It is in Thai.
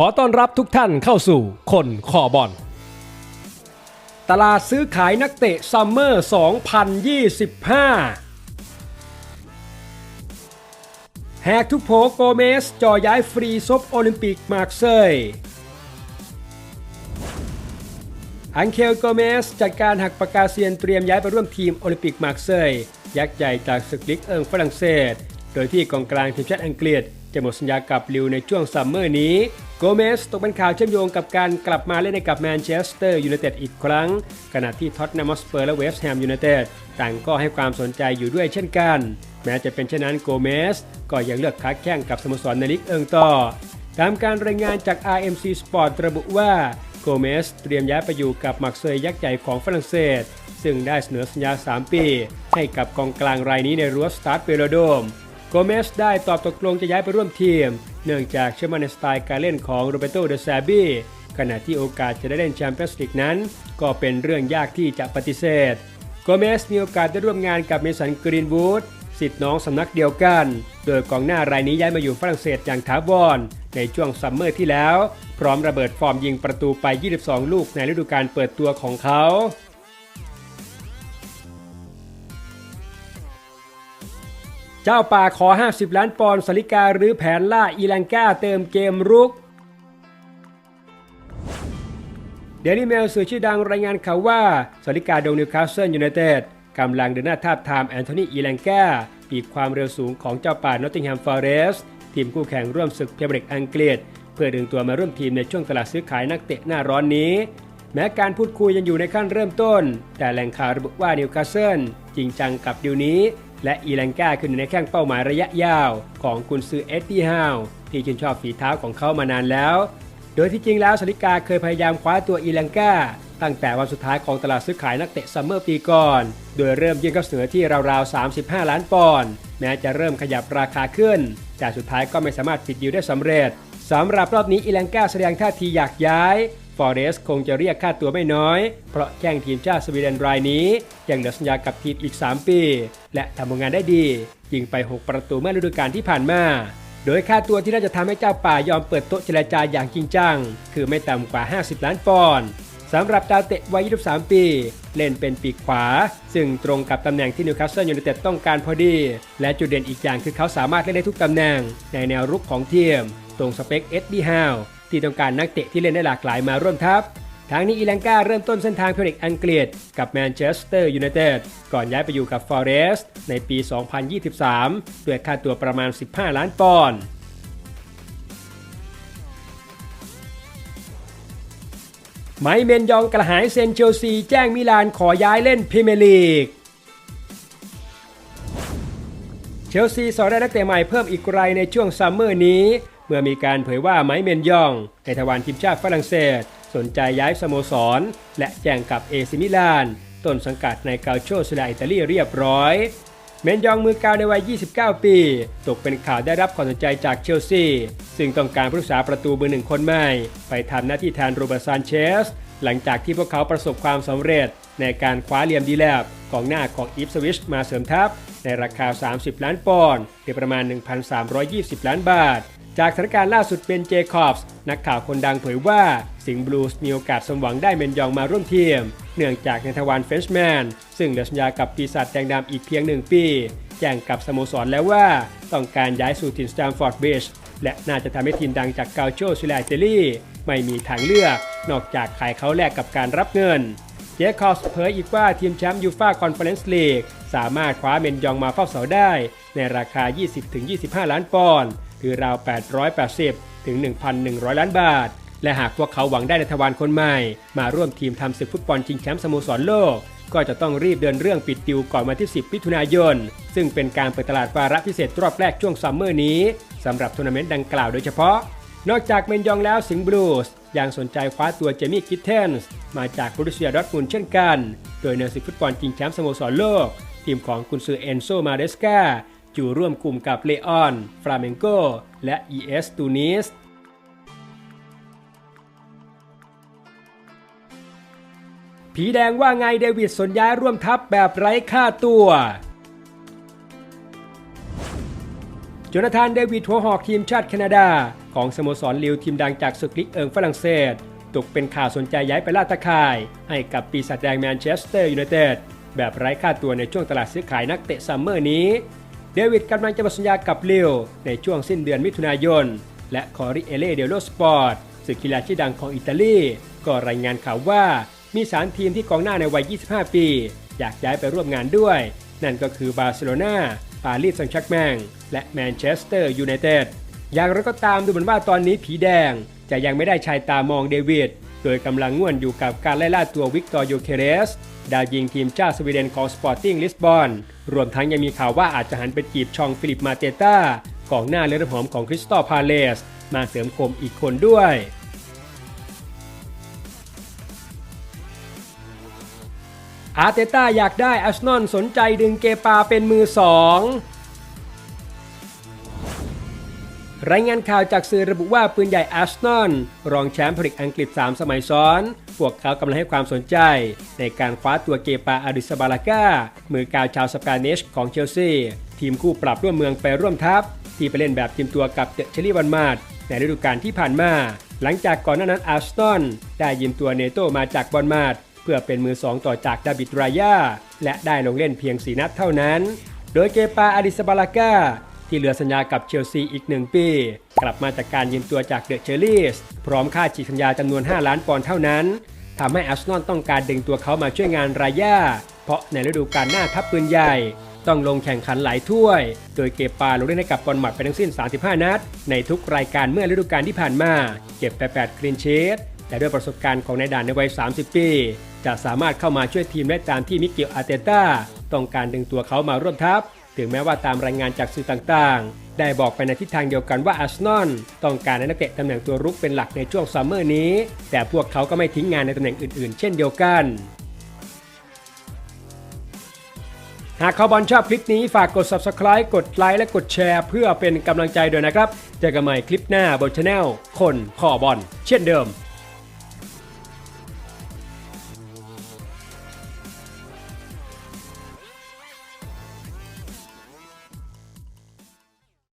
ขอต้อนรับทุกท่านเข้าสู่คนคอบอล ตลาดซื้อขายนักเตะซัมเมอร์ 2025 แหกทุกโผโกเมสจอย้ายฟรีซบโอลิมปิกมาร์เซยอังเคลโกเมสจัดการหักปากกาเซียนเตรียมย้ายไปร่วมทีมโอลิมปิกมาร์เซยยักษ์ใหญ่จากศึกลิกเอิงฝรั่งเศส โดยที่กองกลางทีมชาติอังกฤษ จะหมดสัญญากับลิวในช่วงซัมเมอร์นี้ โกเมสตกเป็นข่าวเชื่อมโยงกับการกลับมาเล่นในกับแมนเชสเตอร์ยูไนเต็ดอีกครั้ง ขณะที่ท็อตแนมสเปอร์และเวสต์แฮมยูไนเต็ดต่างก็ให้ความสนใจอยู่ด้วยเช่นกัน แม้จะเป็นเช่นนั้นโกเมสก็ยังเลือกค้าแข่งกับสโมสรในลิกเอิงต่อตามการรายงานจาก RMC Sport ระบุว่าโกเมสเตรียมย้ายไปอยู่กับมักเซยยักษ์ใหญ่ของฝรั่งเศส ซึ่งได้เสนอสัญญา 3 ปี ให้กับกองกลางรายนี้ในรั้วสตาร์ทเปโลโดม โกเมสได้ตอบตกลงจะย้ายไปร่วมทีม เนื่องจากเชื่อมั่นในสไตล์การเล่นของโรเบโตเดซาบีขณะที่โอกาสจะได้เล่นแชมเปี้ยนส์ลีกนั้น ก็เป็นเรื่องยากที่จะปฏิเสธ โกเมสมีโอกาสได้ร่วมงานกับเมสันกรีนวูดสิทธิ์น้องสำนักเดียวกัน โดยกองหน้ารายนี้ย้ายมาอยู่ฝรั่งเศสอย่างถาวรในช่วงซัมเมอร์ที่แล้ว พร้อมระเบิดฟอร์มยิงประตูไป 22 ลูกในฤดูกาลเปิดตัวของเขา เจ้าป่าขอ 50 ล้านปอนด์สลิกาหรือแผนล่าอีลังกาเติมเกมรุกเดลี่เมลสื่อชื่อดังรายงานข่าวว่าสลิกาโดนิวคาสเซิลยูไนเต็ดกำลังเดินหน้าทาบทามแอนโทนีอีลังกาปีกความเร็วสูงของเจ้าป่านอตติงแฮมฟอเรสทีมคู่แข่งร่วมศึกเพเบริกอังกฤษ เพื่อดึงตัวมาร่วมทีมในช่วงตลาดซื้อขายนักเตะหน้าร้อนนี้ แม้การพูดคุยยังอยู่ในขั้นเริ่มต้น แต่แหล่งข่าวระบุว่านิวคาสเซิลจริงจังกับดิวนี้ และอีแลงกาคือหนึ่งในแข้งเป้าหมายระยะยาว ของกุนซือเอ็ดดี้ฮาวที่ชื่นชอบฝีเท้าของเขามานานแล้ว โดยที่จริงแล้วสลิกาเคยพยายามคว้าตัวอีแลงกาตั้งแต่วันสุดท้ายของตลาดซื้อขายนักเตะซัมเมอร์ปีก่อน โดยเริ่มยื่นข้อเสนอที่ราวๆ 35 ล้านปอนด์แม้จะเริ่มขยับราคาขึ้น แต่สุดท้ายก็ไม่สามารถปิดดีลได้สำเร็จสำหรับรอบนี้อีแลงกาแสดงท่าทีอยากย้าย ฟอเรสคงจะเรียกค่าตัวไม่น้อย เพราะแข้งทีมชาติสวีเดนรายนี้ ยังเหลือสัญญากับทีมอีก 3 ปี และทำผลงานได้ดี ยิงไป 6 ประตูเมื่อฤดูกาลที่ผ่านมา โดยค่าตัวที่น่าจะทำให้เจ้าป่ายอมเปิดโต๊ะเจรจาอย่างจริงจัง คือไม่ต่ำกว่า 50 ล้านปอนด์สำหรับดาวเตะวัย 23 ปี เล่นเป็นปีกขวา ซึ่งตรงกับตำแหน่งที่นิวคาสเซิลยูไนเต็ดต้องการพอดี และจุดเด่นอีกอย่างคือเขาสามารถเล่นได้ทุกตำแหน่งในแนวรุกของทีม ตรงสเปคเอ็ดดี้ฮาว ที่ต้องการนักเตะที่เล่นได้หลากหลายมาร่วมทัพทางนี้อีแลงกาเริ่มต้นเส้นทางพรีเมียร์ลีกอังกฤษกับแมนเชสเตอร์ยูไนเต็ดก่อนย้ายไปอยู่กับฟอเรสต์ในปี 2023 ด้วยค่าตัวประมาณ 15 ล้านปอนด์ไมเมนยองกระหายเซนเชลซีแจ้งมิลานขอย้ายเล่นพรีเมียร์ลีก เชลซีสอได้นักเตะใหม่เพิ่มอีกรายในช่วงซัมเมอร์นี้ เมื่อมีการเผยว่าไมเมนยองในทวารทีมชาติฝรั่งเศส สนใจย้ายสโมสร และแจ้งกับเอซิมิลาน ต้นสังกัดในกาโชสลาอิตาลีเรียบร้อยเมนยองมือกาวในวัย 29 ปี ตกเป็นข่าวได้รับความสนใจจากเชลซี ซึ่งต้องการผู้รักษาประตูเบอร์หนึ่งคนใหม่ ไปทำหน้าที่แทนโรเบิร์ตซานเชส หลังจากที่พวกเขาประสบความสำเร็จ ในการคว้าเหลี่ยมดีแลบกองหน้าของอีฟสวิชมาเสริมทัพ ในราคา 30 ล้านปอนด์หรือประมาณ 1,320 ล้านบาท จากสถานการณ์ล่าสุดเป็นเจคอบส์นักข่าวคนดังเผยว่าสิงห์บลูส์มีโอกาสสมหวังได้เมนยองมาร่วมทีม เนื่องจากในทวารเฟรนช์แมนซึ่งเหลือสัญญากับปีศาจแดงดำอีกเพียงหนึ่งปีแจ้งกับสโมสรแล้วว่าต้องการย้ายสู่ถิ่นสแตมฟอร์ดบริดจ์และน่าจะทำให้ทีมดังจากเกาโชซิลาอิตลีไม่มีทางเลือก นอกจากขายเขาแลกกับการรับเงิน เจคอสเผยอีกว่าทีมแชมป์ยูฟาคอนเฟอเรนซ์ลีกสามารถคว้าเมนยองมาเฝ้าเสาได้ ในราคา 20-25 ล้านปอนด์หรือราว 880 ถึง 1,100 ล้านบาท และหากพวกเขาหวังได้ในทวารคนใหม่ มาร่วมทีมทำศึกฟุตบอลชิงแชมป์สโมสรโลก ก็จะต้องรีบเดินเรื่องปิดดิวก่อนวันที่ 10มิถุนายน ซึ่งเป็นการเปิดตลาดวาระพิเศษรอบแรกช่วงซัมเมอร์นี้สำหรับทัวร์นาเมนต์ดังกล่าวโดยเฉพาะ นอกจากเมนยองแล้วสิงห์บลูส์ยังสนใจคว้าตัวเจมี่กิทเทนส์มาจากบรูเซียดอร์ทมุนเช่นกัน โดยในศึกฟุตบอลชิงแชมป์สโมสรโลก ทีมของกุนซือเอนโซมาเดสกาอยู่ร่วมกลุ่มกับเลออน ฟราเมนโก และ ES ตูนิสผีแดงว่าไงเดวิดสนย้ายร่วมทัพแบบไร้ค่าตัว จนาธานเดวิดหัวหอกทีมชาติแคนาดา ของสโมสรลิวทีมดังจากศึกลิกเอิงฝรั่งเศสตกเป็นข่าวสนใจย้ายไปลาดตะข่าย ให้กับปีศาจแดงแมนเชสเตอร์ยูไนเต็ดแบบไร้ค่าตัวในช่วงตลาดซื้อขายนักเตะซัมเมอร์นี้ เดวิดกำลังจะหมดสัญญากับลิวในช่วงสิ้นเดือนมิถุนายน และคอริเอเล่เดโลสปอร์ตสื่อกีฬาชื่อดังของอิตาลี ก็รายงานข่าวว่ามีสามทีมที่กองหน้าในวัย 25 ปี อยากย้ายไปร่วมงานด้วย นั่นก็คือบาร์เซโลนา ปารีสแซงต์แชร์กแมงและแมนเชสเตอร์ยูไนเต็ดอย่างไรก็ตามดูเหมือนว่าตอนนี้ผีแดงจะยังไม่ได้ชายตามองเดวิดโดยกำลังง่วนอยู่กับการไล่ล่าตัววิกตอร์โยเคเรส ดาวยิงทีมชาติสวีเดนของสปอร์ติ้งลิสบอนรวมทั้งยังมีข่าวว่าอาจจะหันไปจีบชองฟิลิปมาเตต้ากองหน้าเลือดหอมของคริสตัลพาเลส มาเสริมคมอีกคนด้วย อาร์เตต้าอยากได้อาร์เซนอลสนใจดึงเกปาเป็นมือสองรายงานข่าวจากสื่อระบุว่าปืนใหญ่อาร์เซนอลรองแชมป์พรีเมยร์อังกฤษ 3 สมัยซ้อน พวกเขากำลังให้ความสนใจ ในการคว้าตัวเกปาอาริสบาลาก้ามือกาวชาวสเปนิชของเชลซี ทีมคู่ปรับร่วมเมืองไปร่วมทัพ ที่ไปเล่นแบบทีมตัวกับเดชลีวันมาดในฤดูกาลที่ผ่านมา หลังจากก่อนหน้านั้นอาร์เซนอลได้ยืมตัวเนโตมาจากบอลมาด พื่อเป็นมือสองต่อจากดาบิดรายาและได้ลงเล่นเพียง 4 นัดเท่านั้น โดยเกปาอาริสบาลาก้าที่เหลือสัญญากับเชลซีอีก 1 ปี กลับมาจากการยืมตัวจากเดอะเชลลีสพร้อมค่าฉีกสัญญาจำนวน 5 ล้านปอนด์เท่านั้นทำให้อาร์เซนอลต้องการดึงตัวเขามาช่วยงานรายาเพราะในฤดูกาลหน้าทัพปืนใหญ่ ต้องลงแข่งขันหลายถ้วย โดยเก็บปาลงเล่นให้กับบอลหมัดไปทั้งสิ้น 35 นัด ในทุกรายการเมื่อฤดูกาลที่ผ่านมา เก็บไป8คลีนชีตและด้วยประสบการณ์ของนายด่านในวัย 30 ปี จะสามารถเข้ามาช่วยทีมได้ตามที่มิเกลอาเตต้าต้องการดึงตัวเขามาร่วมทัพ ถึงแม้ว่าตามรายงานจากสื่อต่างๆ ได้บอกไปในทิศทางเดียวกันว่าอาร์เซนอลต้องการให้นักเตะตำแหน่งตัวรุกเป็นหลักในช่วงซัมเมอร์นี้ แต่พวกเขาก็ไม่ทิ้งงานในตำแหน่งอื่นๆ เช่นเดียวกันหากเขาบอลชอบคลิปนี้ฝากกด subscribe กดไลค์และกดแชร์เพื่อเป็นกำลังใจด้วยนะครับ เจอกันใหม่คลิปหน้าบนช anel คนขอบอลเช่นเดิม